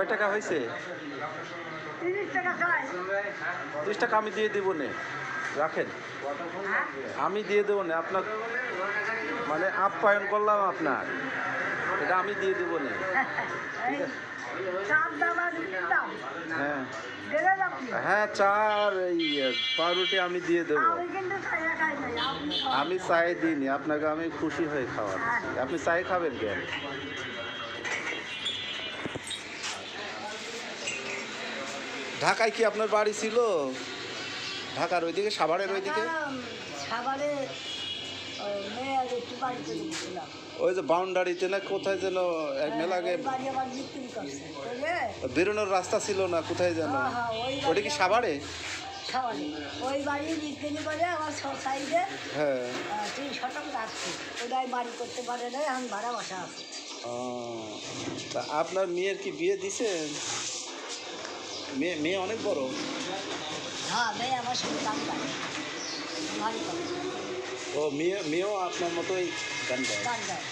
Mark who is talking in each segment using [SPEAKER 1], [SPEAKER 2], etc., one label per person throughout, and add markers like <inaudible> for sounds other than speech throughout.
[SPEAKER 1] কয় টাকা হয়েছে?
[SPEAKER 2] তিরিশ টাকা
[SPEAKER 1] আমি দিয়ে দেবো নে। রাখেন।
[SPEAKER 2] হ্যাঁ।
[SPEAKER 1] আমি দিয়ে দেবো না। আপনার মানে আপ্যায়ন করলাম আপনার। এটা আমি দিয়ে দেবো না। হ্যাঁ। হ্যাঁ চার এই পাউরুটি আমি দিয়ে দেবো।
[SPEAKER 2] আমি
[SPEAKER 1] চাই দিইনি। আপনাকে আমি খুশি হয়ে খাওয়াচ্ছি। আপনি চাই খাবেন কেন? ঢাকায় কি আপনার বাড়ি ছিল? ঢাকার ওইদিকে সাভারের ওইদিকে?
[SPEAKER 2] সাভারে
[SPEAKER 1] ওই যে বাউন্ডারিতে না কোথায় যেন এক মেলা আগে
[SPEAKER 2] বুঝলে?
[SPEAKER 1] বেরোনোর রাস্তা ছিল না কোথায় যেন?
[SPEAKER 2] হ্যাঁ, হ্যাঁ, ওই
[SPEAKER 1] ওটা কি সাভারে?
[SPEAKER 2] ওই বাড়ি বিক্রি করে আমার সাইডে
[SPEAKER 1] হ্যাঁ।
[SPEAKER 2] তিন শতক রাখছি ওটাই বাড়ি করতে পারে না এখন ভাড়া বসা আছে।
[SPEAKER 1] ও, তা আপনার মেয়ের কি বিয়ে দিছেন? মেয়ে মেয়ে অনেক বড়।
[SPEAKER 2] হ্যাঁ মেয়ে আমার সঙ্গে গান গায়। ভালো করে।
[SPEAKER 1] ও মেয়ে মেয়েও আপনার মতোই গান গায়।
[SPEAKER 2] গান গায়।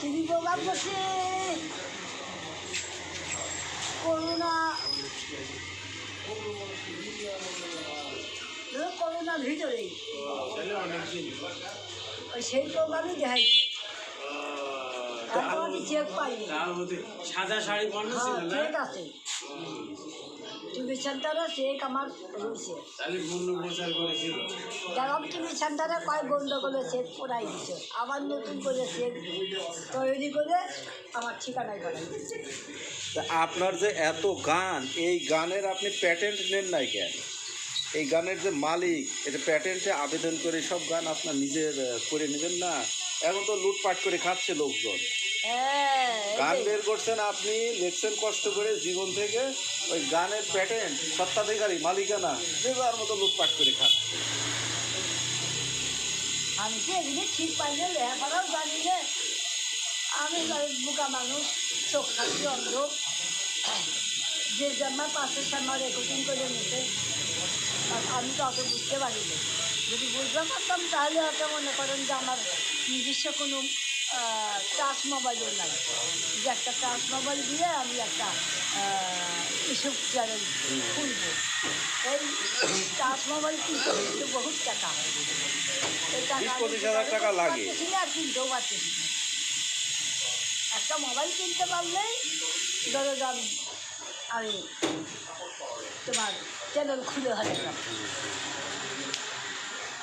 [SPEAKER 2] টিভি প্রোগ্রাম করছে করোনা এ করোনা ভিতরে। ওই সেই প্রোগ্রামই দেখাইছে। এখন চেক পাইনি।
[SPEAKER 3] সাদা শাড়ি পরানো ছিল
[SPEAKER 2] হ্যাঁ
[SPEAKER 3] না?
[SPEAKER 2] চেক আছে। টিভি সেন্টারে চেক আমার রয়েছে।
[SPEAKER 3] তাহলে পূর্ণ প্রচার করেছিল।
[SPEAKER 2] যেমন টিভি সেন্টারে কয় করে চেক পড়াই দিছে। আবার নতুন করে চেক তৈরি করে আমার ঠিকানায় পাঠাই
[SPEAKER 1] আপনার যে এত গান এই গানের আপনি প্যাটেন্ট নেন নাই কেন? এই গানের যে মালিক এটা প্যাটেন্টে আবেদন করে সব গান আপনার নিজের করে নেবেন না? এখন তো লুটপাট করে খাচ্ছে লোকজন। গান বের করছেন আপনি লিখছেন কষ্ট করে জীবন থেকে ওই গানের প্যাটেন্ট সত্ত্বাধিকারী মালিকানা যে যার মতো লুটপাট করে খাচ্ছে
[SPEAKER 2] আমি কি এগুলি ঠিক পাইলে লেখাপড়াও জানি যে আমি বোকা মানুষ চোখ থাকি অন্ধ। যে জামার পাশে সামার রেকর্ডিং করে নিতে আমি তো অত বুঝতে পারিনি। যদি বুঝতে পারতাম তাহলে হয়তো মনে করেন যে আমার নিজস্ব কোনো টাচ মোবাইলও নাই যে একটা টাচ মোবাইল দিয়ে আমি একটা ইউটিউব চ্যানেল খুলবো এই টাচ মোবাইল কিনতে কিন্তু বহুত টাকা এই টাকা
[SPEAKER 1] লাগে।
[SPEAKER 2] আর কিনতেও পারতেছি না। একটা মোবাইল কিনতে পারলেই ধরো যান আমি তোমার চ্যানেল খুলে হয়ে গেলাম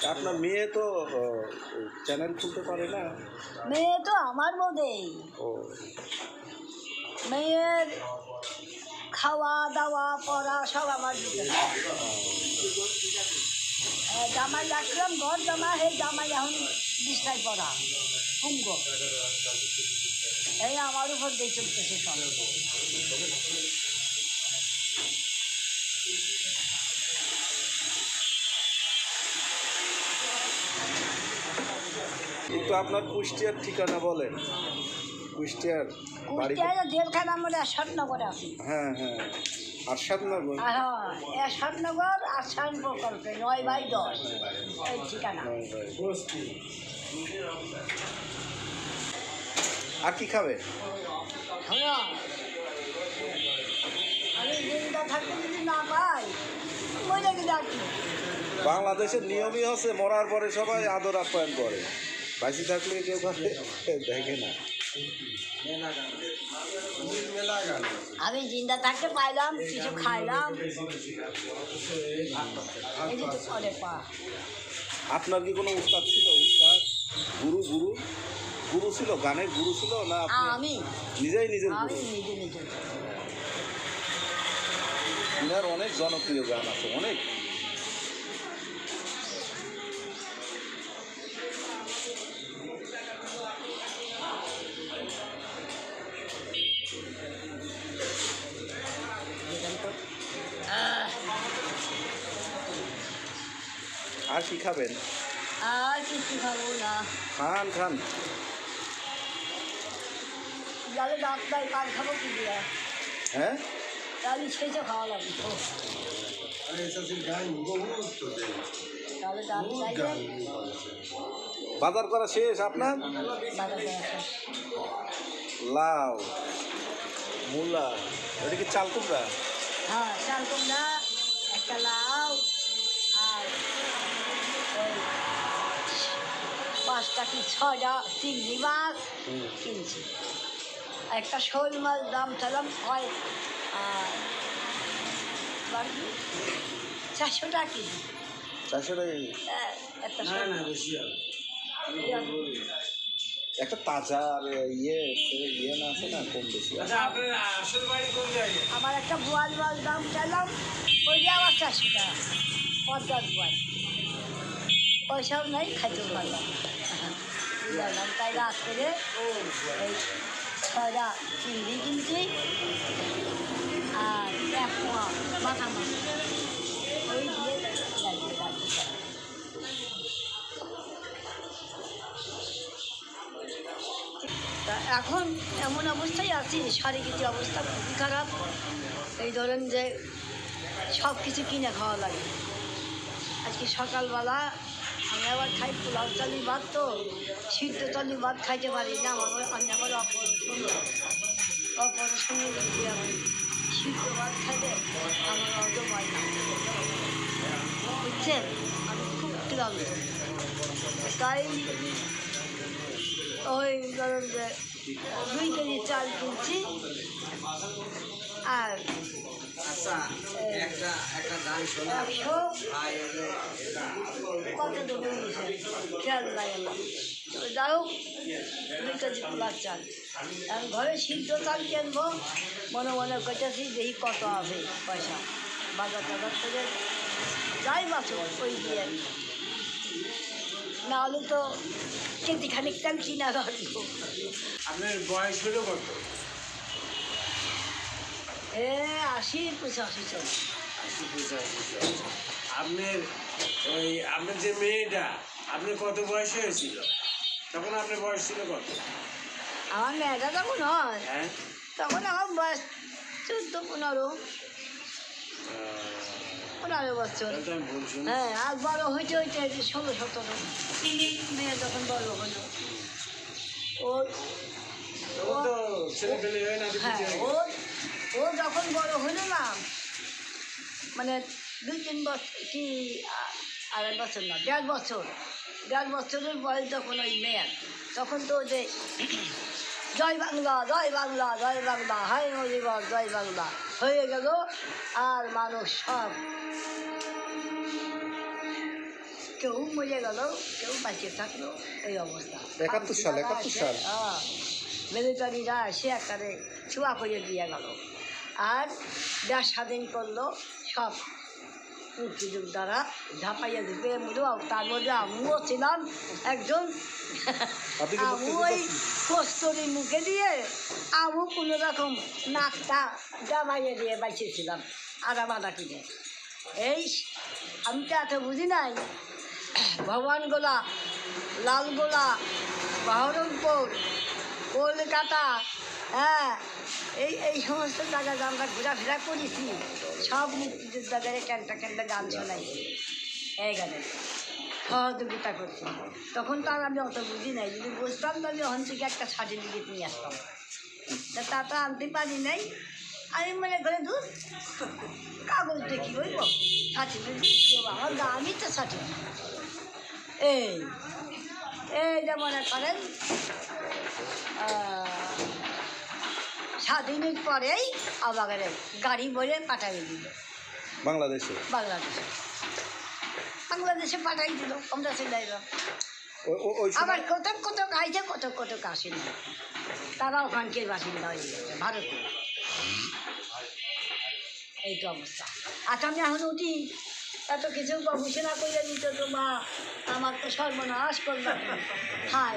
[SPEAKER 1] আপনার মেয়ে তো চ্যানেল খুলতে পারে না।
[SPEAKER 2] মেয়ে তো আমার মধ্যেই।
[SPEAKER 1] ও।
[SPEAKER 2] মেয়ের খাওয়া দাওয়া পড়া সব আমার হয়। জামাই রাখলাম ঘর জামা হে জামাই এখন বিছনায় পড়া পুঙ্গ এই আমার উপর দিয়ে চলতেছে সব।
[SPEAKER 1] একটু আপনার কুষ্টিয়ার ঠিকানা বলেন। কুষ্টিয়ার বাড়ি
[SPEAKER 2] জেলখানা আছি।
[SPEAKER 1] হ্যাঁ হ্যাঁ।
[SPEAKER 2] হ্যাঁ প্রকল্পে নয় বাই দশ এই ঠিকানা।
[SPEAKER 1] আর কি খাবে?
[SPEAKER 2] হ্যাঁ। আমি জিন্দা থাকতে যদি না পাই মরে গেলে আর কি
[SPEAKER 1] বাংলাদেশের নিয়মই হচ্ছে মরার পরে সবাই আদর আপ্যায়ন করে। বাঁচি থাকলে কেউ দেখে না।
[SPEAKER 2] আমি জিন্দা থাকতে পাইলাম কিছু খাইলাম।
[SPEAKER 1] আপনার কি কোনো উস্তাদ ছিল? উস্তাদ? গুরু গুরু? গুরু ছিল? গানের গুরু ছিল না
[SPEAKER 2] আমি।
[SPEAKER 1] নিজেই নিজের
[SPEAKER 2] আমি
[SPEAKER 1] গুরু
[SPEAKER 2] নিজে। নিজে
[SPEAKER 1] অনেক জনপ্রিয় গান আছে অনেক। আর কি খাবেন?
[SPEAKER 2] আর কিছু খাব না।
[SPEAKER 1] খান খান।
[SPEAKER 2] যাবে ডাক্তার কাল খাব কি দিয়ে?
[SPEAKER 1] হ্যাঁ?
[SPEAKER 2] তাহলে শেষে খাওয়া লাগবে তো।
[SPEAKER 1] বাজার করা শেষ আপনার?
[SPEAKER 2] বাজার করে আসো।
[SPEAKER 1] লাউ মূলা ওটা কি চাল কুমড়া?
[SPEAKER 2] হ্যাঁ চাল কুমড়া একটা লাউ আর ওই পাঁচটা কি ছয়টা চিংড়ি মাছ কিনছি। আর একটা শোল মাছ দাম চালাম হয় আর চারশো টাকা কেজি।
[SPEAKER 1] চারশো টাকা
[SPEAKER 2] হ্যাঁ, একটা
[SPEAKER 1] একটা তাজা ইয়ে ইয়ে না আছে না কম বেশি।
[SPEAKER 3] আচ্ছা
[SPEAKER 2] আমার একটা বোয়াল মাছ দাম চাইলাম ওই যে আবার চারশো টাকা পঞ্চাশ বোয়াল। পয়সাও নেই খাইতেও পারলাম বুঝলাম তাই রাত করে এই ছয়টা চিংড়ি কিনছি। আর এক পোয়া ওই দিয়ে রাখছি তা এখন এমন অবস্থায় আছি, শারীরিক অবস্থা খুবই খারাপ। এই ধরেন যে সব কিছু কিনে খাওয়া লাগে। আজকে সকালবেলা আমি আবার খাই পোলাও চালি ভাত তো, সিদ্ধ চালি ভাত খাইতে পারি না, আমার আমি আবার অপারেশন অপারেশনে গেছি আমি সিদ্ধ ভাত খাইলে আমার অত হয় না বুঝছেন? আমি খুব ক্লান্ত। তাই ওই ধরেন দুই কেজি চাল কিনছি আর
[SPEAKER 3] আচ্ছা একটা একটা শোনা।
[SPEAKER 2] কত দেবো খেয়াল নাই আমার। তো যাই হোক দুই কেজি পোলার চাল আমি ঘরে সিদ্ধ চাল কিনবো মনে মনে করতেছি দেখি কত আছে পয়সা। বাজার টাজার থেকে যাই বাঁচো ওই দিয়ে। নাহলে তো কেজি খানিক চাল কিনা রাখব
[SPEAKER 3] আপনার বয়স হলো কত?
[SPEAKER 2] এ আশি পঁচাশি চল
[SPEAKER 3] আশি পঁচাশি বছর। আপনার ওই আপনার যে মেয়েটা আপনার কত বয়স হয়েছিল? তখন আপনার বয়স ছিল কত?
[SPEAKER 2] আমার মেয়েটা তখন হয়।
[SPEAKER 3] হ্যাঁ।
[SPEAKER 2] তখন আমার বয়স চোদ্দ পনেরো। পনেরো বছর। হ্যাঁ আর বড় হইতে হইতে ষোলো সতেরো। মেয়ে তখন বড় হলো। ও
[SPEAKER 3] ও
[SPEAKER 2] ও যখন বড় হলো না মানে দুই তিন বছর কি আড়াই বছর না দেড় বছর দেড় বছরের বয়স যখন ওই মেয়ের তখন তো যে <clears throat> জয় বাংলা জয় বাংলা জয় বাংলা হাই মজিবর জয় বাংলা হয়ে গেল আর মানুষ সব কেউ মরে গেল কেউ বাঁচিয়ে থাকল এই অবস্থা।
[SPEAKER 1] একাত্তর সাল, একাত্তর সাল।
[SPEAKER 2] হ্যাঁ। মিলিটারিরা এসে একারে ছুয়া করে দিয়ে গেল। আর যা স্বাধীন করল সব মুক্তিযুগ দ্বারা ঝাঁপাইয়া দিবে। এমনিও তার মধ্যে আমিও ছিলাম একজন। ওই কস্তরি মুখে দিয়ে আমু কোনো রকম নাকটা জামাইয়ে দিয়ে বাঁচিয়েছিলাম আরামাদা কিনে এই আমি তো এত বুঝি নাই। ভগবানগোলা লালগোলা বহরমপুর কলকাতা হ্যাঁ এই এই সমস্ত জায়গায় আমরা ঘোরাফেরা করেছি। সব মুক্তিযোদ্ধাদের ক্যান্টা ক্যান্টা গান শোনাইছি। এই গানে। সহযোগিতা করছি। তখন তো আর আমি অত বুঝি নাই। যদি বুঝতাম তো আমি ওখান থেকে একটা সার্টিফিকেট নিয়ে আসতাম। তা তা তো আনতে পারি নাই। আমি মনে করে দূর কাগজ দেখি হইব সার্টিফিকেট আমার গানই তো সার্টিফিকেট এই এই যে মনে করেন স্বাধীনের পরেই আমাদের গাড়ি ভরে পাঠাই দিল।
[SPEAKER 1] বাংলাদেশে?
[SPEAKER 2] বাংলাদেশে। বাংলাদেশে পাঠাই দিল আমরা চলে এলাম আবার কত কত আইছে কত কত আসেনি তারা ওখানকার বাসিন্দা হয়ে গেছে ভারতে। এই তো অবস্থা। আচ্ছা আমি এখন উঠি। এত কিছু গবেষণা করে দিত তো মা আমার তো সর্বনাশ করলাম হায়